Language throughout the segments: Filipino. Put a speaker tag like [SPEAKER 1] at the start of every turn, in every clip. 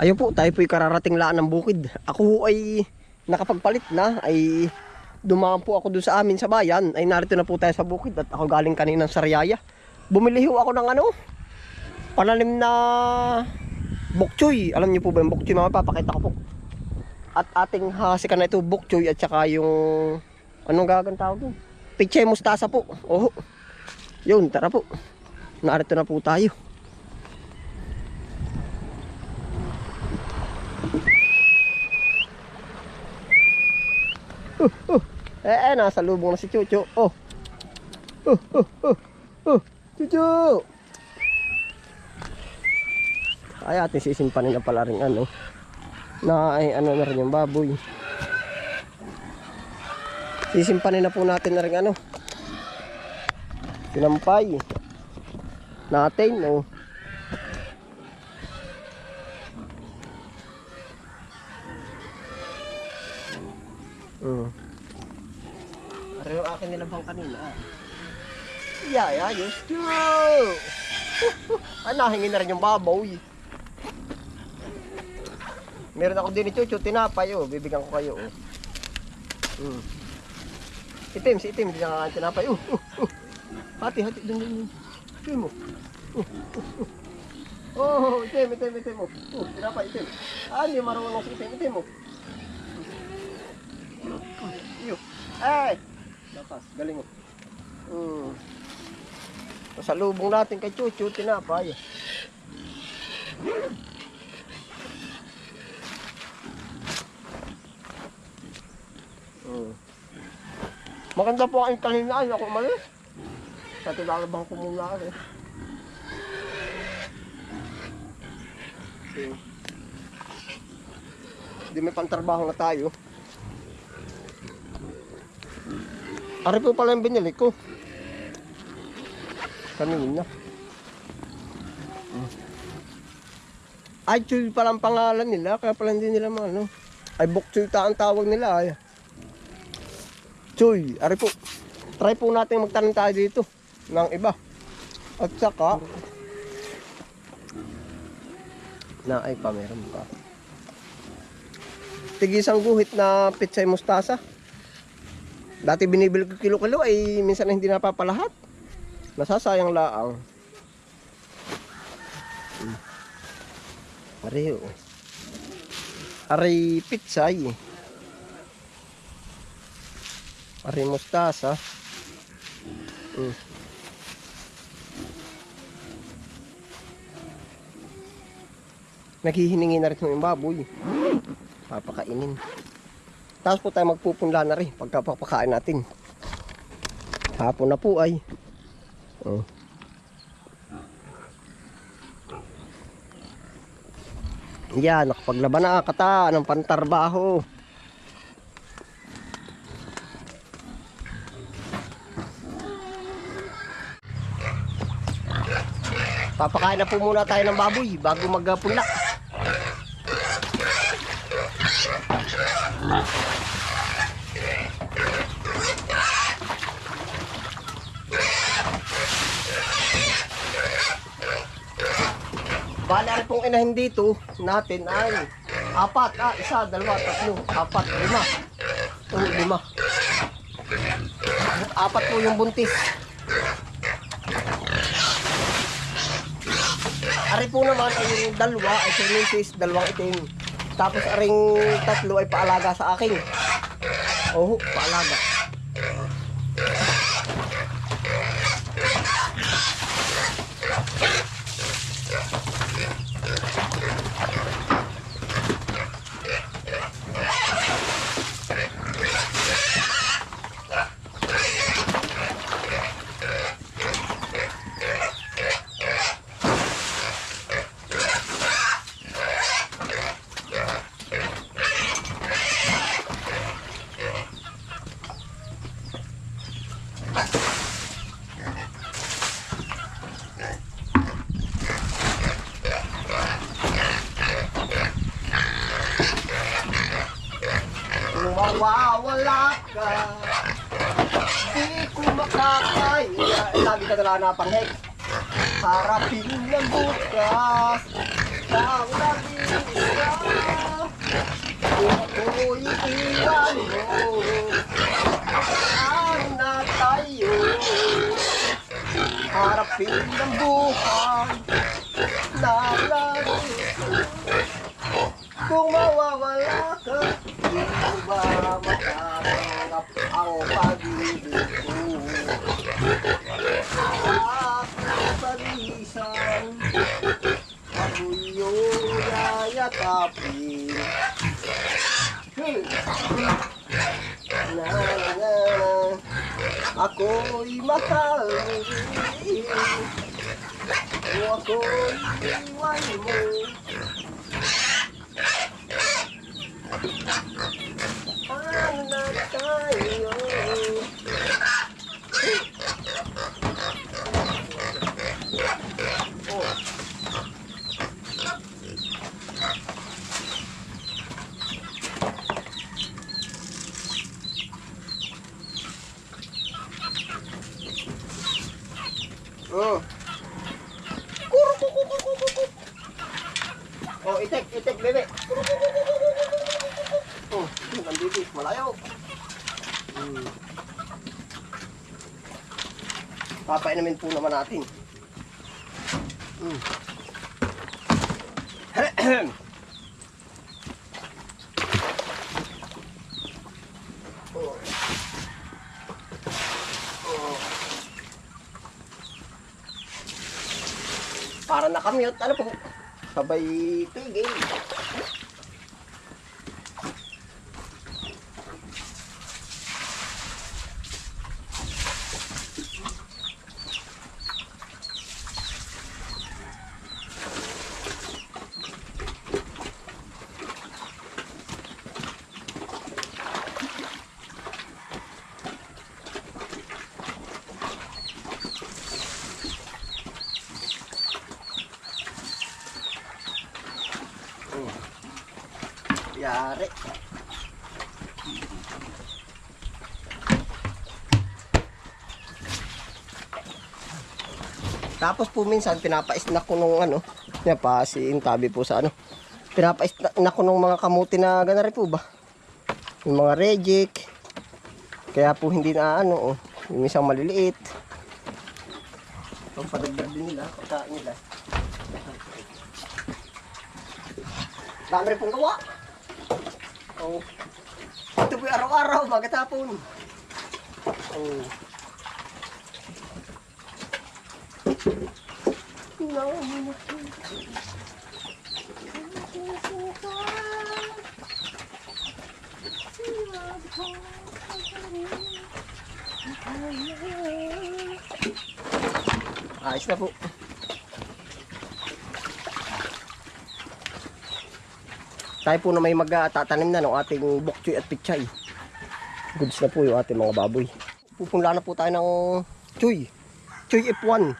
[SPEAKER 1] Ayun po, tayo po'y kararating laan ng bukid. Ako ay nakapagpalit na, ay dumaan po ako doon sa amin sa bayan. Ay narito na po tayo sa bukid at ako galing kaninang Sariaya. Bumili ho ako ng ano, pananim na bokchoy. Alam niyo po ba yung bokchoy? Mamaya papakita ko po. At ating hasikan na ito, bokchoy at saka yung, anong gagang tawag yun? Pichay mustasa po. Oh. Yun, tara po. Narito na po tayo. Eh, eh, nasa lubong na si Chucho. Oh. Oh, oh, oh, oh. Chucho! Ay, ating sisimpanin na pala rin ano. Na ay ano na rin yung baboy. Sisimpanin na po natin na rin ano. Sinampay. Natin, oh. Mm. Ano yung akin nilabang kanina? Ah. Yeah, yeah, yes, go! Ay, nahingi na rin yung babaw. eh. Meron ako din ni Chucho, tinapay, oh. Bibigyan ko kayo, oh. Mm. Itim, si itim, hindi nakakain tinapay. Uh, uh, uh. Hati, hati, dun, dun, dun. Itim mo. Uh. Oh, itim, itim, itim mo. Oh, tinapay, itim. Ah, hindi marunong si itim, itim mo. Iyo. Ay! Lakas, galing mo. Hmm. Sa lubong natin kay Chuchu, tinapay. Hmm. Maganda po ang kalinaan ako umalis. Sa tilalabang ko ako. eh. Hmm. Hindi may pantrabaho na tayo. Ari po pala yung binili ko. Kanina. Ay, Chuy pala ang pangalan nila. Kaya pala hindi nila ano. Ay, Bokchoy ta ang tawag nila. Ay. Chuy, ari po. Try po natin magtanong tayo dito ng iba. At saka, na ay pa, meron pa. Tigisang guhit na pitsay mustasa. Dati binibili ko kilo-kilo ay minsan na hindi napapalahat. Nasasayang laang. Hmm. Ari oh. Ari pitsay. Ari mustasa. Hmm. Naghihiningi na rin yung baboy. Papakainin. Tapos po tayo magpupunla na rin pagkapapakain natin. Hapon na po ay. Oh. Yan, nakapaglaban na kata ng pantarbaho. Papakain na po muna tayo ng baboy bago magpunla. Bali, ari pong inahin dito natin ay apat, ah, isa, dalawa, tatlo, apat, lima. Oh, lima. Apat po yung buntis. Ari po naman ay yung dalawa ay sinusis, dalawang itim. Tapos aring tatlo ay paalaga sa akin. Oh, paalaga. Kung mawawala ka, di ko makakaya. Lagi ka nila napanghek. Harapin ng bukas, ang lagi ako'y iwan mo Ang na tayo Harapin ng buhay. Na laro Kung mawawala ka Di mo ba matatanggap ang pag-ibig ko Aking parisan Ako'y iyong yayakapin Hmm. Na, na, na. Ako'y mahal mo rin. O ako'y iwan mo. Paano na tayo? Oh. Oh. Kuro, kuro, kuro, kuro, kuro. Oh, itek, itek, bebe. Kuro, kuro, kuro, kuro, kuro. Oh, ang bibig, malayo. Hmm. Papainamin po naman natin. Hmm. Para nakamute, ano po? Sabay tigil. Yari. Tapos po minsan pinapa-snack ko nung ano, niya pa si Intabi po sa ano. Pinapa-snack ko nung mga kamuti na gana rin po ba. Yung mga reject. Kaya po hindi na ano, oh, yung isang maliliit. Pagpadagdag din nila, pagkain nila. Dami rin pong gawa. Oh. Ito po araw-araw, magatapon. Oh. Ayos na po. Tayo po na may magtatanim na ng ating bokchoy at pichay. Goods na po yung ating mga baboy. Pupunla na po tayo ng choy. Choy F1.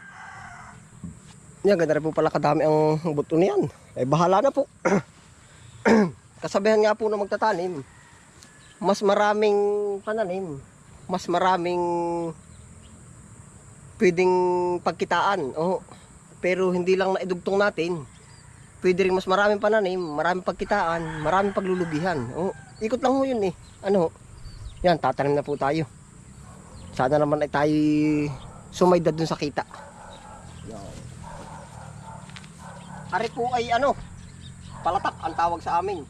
[SPEAKER 1] Yan, ganda rin po pala kadami ang buto niyan. Eh, bahala na po. Kasabihan nga po na magtatanim. Mas maraming pananim. Mas maraming pwedeng pagkitaan. Oo. Pero hindi lang naidugtong natin pwede rin mas maraming pananim, maraming pagkitaan, maraming paglulubihan. Oh, ikot lang ho yun eh. Ano? Yan, tatanim na po tayo. Sana naman ay tayo sumaydad dun sa kita. Ari po ay ano, palatak ang tawag sa amin.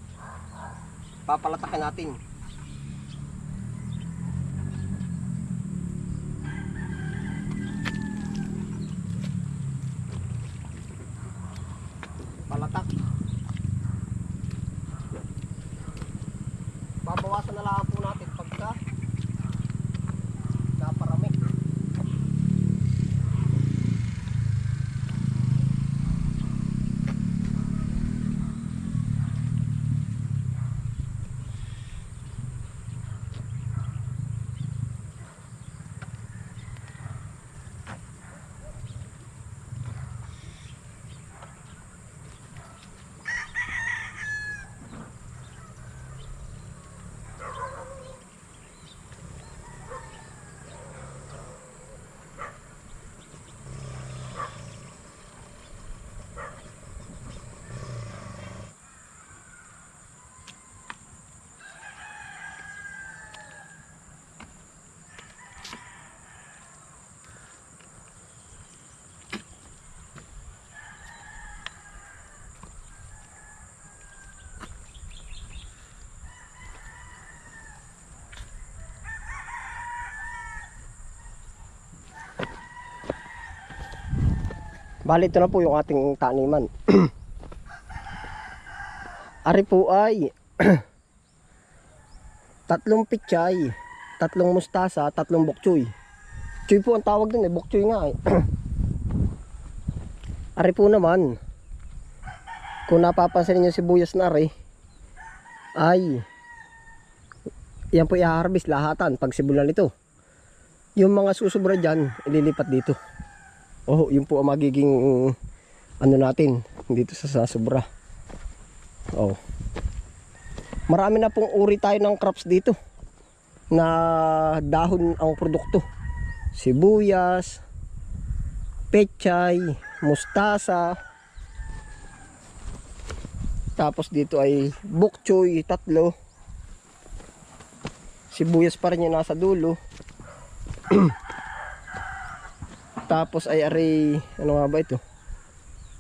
[SPEAKER 1] Papalatakin natin. Bali, ito na po yung ating taniman. Ari po ay tatlong pichay, tatlong mustasa, tatlong bokchoy. Choy po ang tawag dun eh, bokchoy nga eh. Ari po naman, kung napapansin niyo si Buyas na ari, ay yan po i-harvest lahatan pag sibulan ito. Yung mga susubra dyan, ililipat dito. Oh, yun po ang magiging ano natin dito sa sasubra. Oh. Marami na pong uri tayo ng crops dito na dahon ang produkto. Sibuyas, pechay, mustasa. Tapos dito ay bok choy, tatlo. Sibuyas pa rin yung nasa dulo. Tapos ay ari, ano nga ba ito?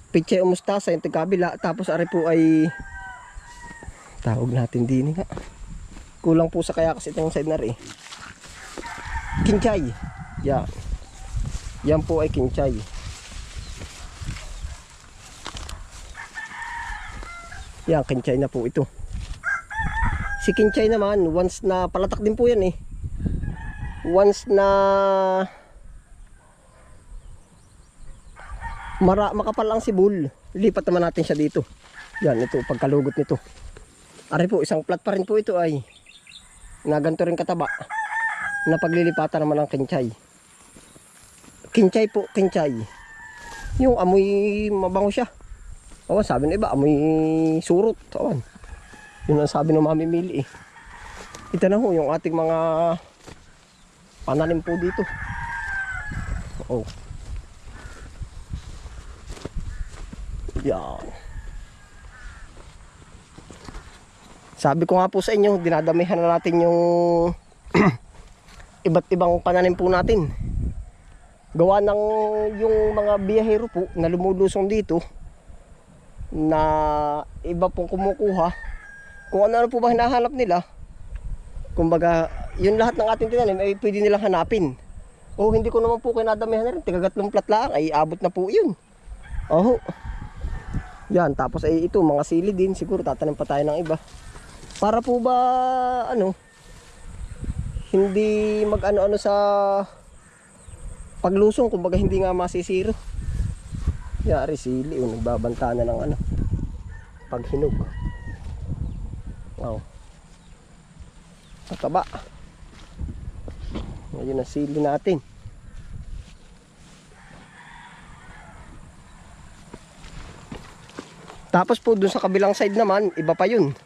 [SPEAKER 1] Pichay o mustasa yung tigkabila. Tapos ari po ay, tawag natin din nga. Kulang po sa kaya kasi itong side na rin. Kinchay. Yan. Yan po ay kinchay. Yan, kinchay na po ito. Si kinchay naman, once na palatak din po yan eh. Once na mara, makapal ang sibul, lipat naman natin siya dito. Yan, ito, pagkalugot nito. Ari po, isang plat pa rin po ito ay na ganito rin kataba na paglilipatan naman ng kinchay. Kinchay po, kinchay. Yung amoy mabango siya. Awan, sabi ng iba, amoy surot. Awan. Yun ang sabi ng mamimili eh. Ito na ho, yung ating mga pananim po dito. Oh. Yan. Sabi ko nga po sa inyo, dinadamihan na natin yung iba't ibang pananim po natin. Gawa ng yung mga biyahero po na lumulusong dito na iba pong kumukuha. Kung ano, ano po ba hinahanap nila, kumbaga, yun lahat ng ating tinanim ay pwede nilang hanapin. O hindi ko naman po kinadamihan na rin, tigagatlong plat lang ay abot na po yun. Oh. Yan, tapos ay ito, mga sili din, siguro tatanim pa tayo ng iba. Para po ba, ano, hindi mag-ano-ano sa paglusong, kumbaga hindi nga masisiro. Yari sili, oh, nagbabanta na ng ano, paghinog. Wow. Tataba. Ngayon ang sili natin. Tapos po dun sa kabilang side naman, iba pa yun.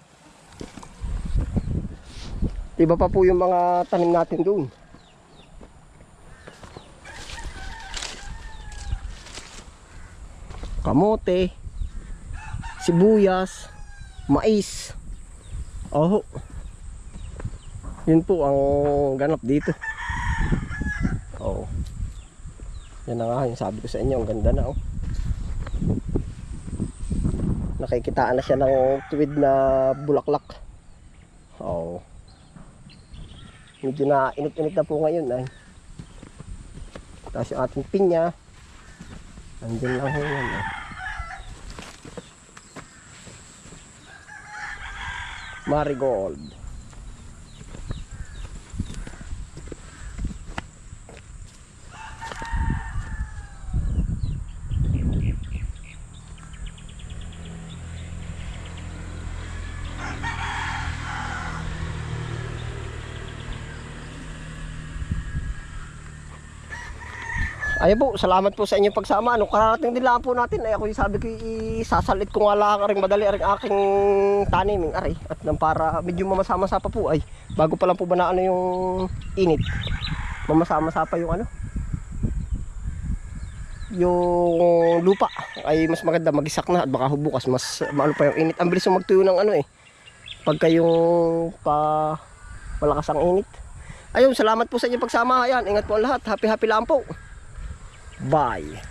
[SPEAKER 1] Iba pa po yung mga tanim natin doon. Kamote, sibuyas, mais. Oh. Yun po ang ganap dito. Oh. Yan na nga, yung sabi ko sa inyo, ang ganda na oh. Nakikitaan na siya ng tuwid na bulaklak. Oh. Medyo na init-init na po ngayon ay. Tapos yung ating pinya. Andyan lang ho yan. Eh. Marigold. Ayun po, salamat po sa inyong pagsama. Ano, kararating din lang po natin. Ay ako yung sabi ko, isasalit ko nga lang rin madali rin aking taniming aray. At nang para medyo mamasama-sa pa po ay bago pa lang po ba na ano yung init. Mamasama-sa pa yung ano. Yung lupa ay mas maganda magisak na at baka bukas mas maano pa yung init. Ang bilis yung magtuyo ng ano eh. Pagka yung pa malakas ang init. Ayun, salamat po sa inyong pagsama. Ayan, ingat po ang lahat. Happy happy lang po. Bye.